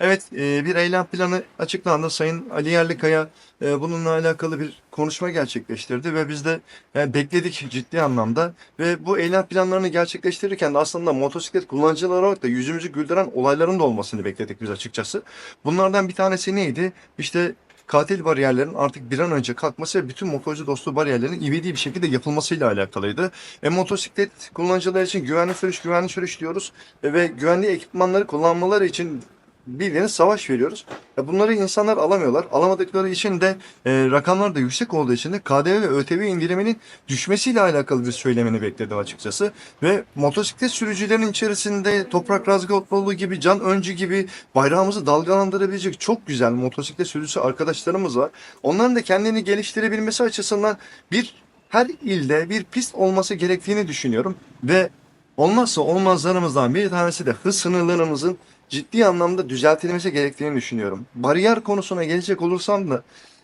Evet, e, bir eylem planı açıklandı. Sayın Ali Yerlikaya e, bununla alakalı bir konuşma gerçekleştirdi ve biz de yani bekledik ciddi anlamda. Ve bu eylem planlarını gerçekleştirirken de aslında motosiklet kullanıcıları olarak da yüzümüzü güldüren olayların da olmasını bekledik biz açıkçası. Bunlardan bir tanesi neydi? İşte katil bariyerlerin artık bir an önce kalkması ve bütün motorcu dostu bariyerlerin ivedi bir şekilde yapılmasıyla alakalıydı. E, motosiklet kullanıcılar için güvenli sürüş, güvenli sürüş diyoruz E, ve güvenli ekipmanları kullanmaları için bildiğiniz savaş veriyoruz. Bunları insanlar alamıyorlar. Alamadıkları için de e, rakamlar da yüksek olduğu için de KDV ve ÖTV indiriminin düşmesiyle alakalı bir söylemini bekledim açıkçası. Ve motosiklet sürücülerin içerisinde Toprak Razgatlıoğlu gibi, Can Öncü gibi bayrağımızı dalgalandırabilecek çok güzel motosiklet sürücüsü arkadaşlarımız var. Onların da kendini geliştirebilmesi açısından bir her ilde bir pist olması gerektiğini düşünüyorum ve olmazsa olmazlarımızdan bir tanesi de hız sınırlarımızın ciddi anlamda düzeltilmesi gerektiğini düşünüyorum. Bariyer konusuna gelecek olursam da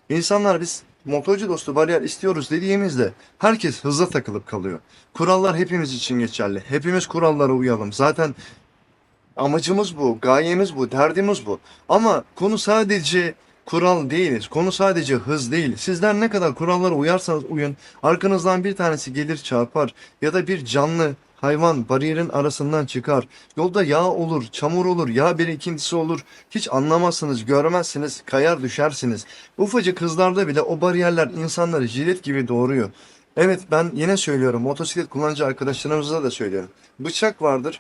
insanlar biz motorcu dostu bariyer istiyoruz dediğimizde herkes hıza takılıp kalıyor. Kurallar hepimiz için geçerli. Hepimiz kurallara uyalım. Zaten amacımız bu, gayemiz bu, derdimiz bu. Ama konu sadece kural değiliz. Konu sadece hız değil. Sizler ne kadar kurallara uyarsanız uyun, arkanızdan bir tanesi gelir çarpar ya da bir canlı hayvan bariyerin arasından çıkar. Yolda yağ olur, çamur olur, yağ birikintisi olur. Hiç anlamazsınız, görmezsiniz, kayar düşersiniz. Ufacık hızlarda bile o bariyerler insanları jilet gibi doğuruyor. Evet ben yine söylüyorum, motosiklet kullanıcı arkadaşlarımıza da söylüyorum. Bıçak vardır,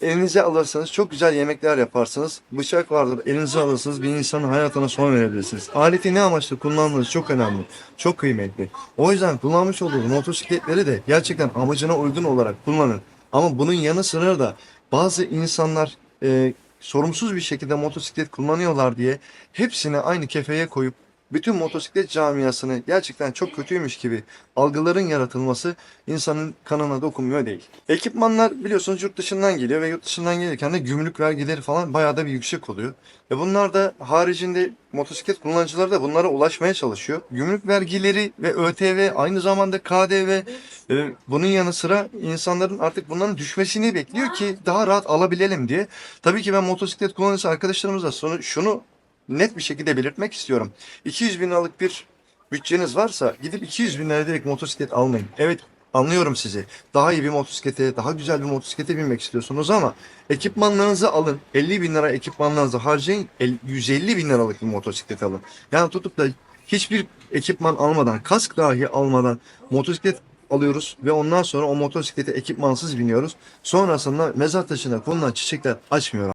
Elinize alırsanız çok güzel yemekler yaparsınız. Bıçak vardır elinize alırsınız bir insanın hayatına son verebilirsiniz. Aleti ne amaçla kullandığınız çok önemli. Çok kıymetli. O yüzden kullanmış olduğunuz motosikletleri de gerçekten amacına uygun olarak kullanın. Ama bunun yanı sıra da bazı insanlar e, sorumsuz bir şekilde motosiklet kullanıyorlar diye hepsini aynı kefeye koyup bütün motosiklet camiasını gerçekten çok kötüymüş gibi algıların yaratılması insanın kanına dokunmuyor değil. Ekipmanlar biliyorsunuz yurt dışından geliyor ve yurt dışından gelirken de gümrük vergileri falan bayağı da bir yüksek oluyor. Ve bunlar da haricinde motosiklet kullanıcıları da bunlara ulaşmaya çalışıyor. Gümrük vergileri ve ÖTV aynı zamanda KDV e, bunun yanı sıra insanların artık bunların düşmesini bekliyor ki daha rahat alabilelim diye. Tabii ki ben motosiklet kullanıcısı arkadaşlarımıza şunu, şunu net bir şekilde belirtmek istiyorum. 200 bin liralık bir bütçeniz varsa gidip 200 bin lira direkt motosiklet almayın. Evet anlıyorum sizi. Daha iyi bir motosiklete, daha güzel bir motosiklete binmek istiyorsunuz ama ekipmanlarınızı alın. 50 bin lira ekipmanlarınızı harcayın. el- 150 bin liralık bir motosiklet alın. Yani tutup da hiçbir ekipman almadan, kask dahi almadan motosiklet alıyoruz ve ondan sonra o motosiklete ekipmansız biniyoruz. Sonrasında mezar taşına konulan çiçekler açmıyor.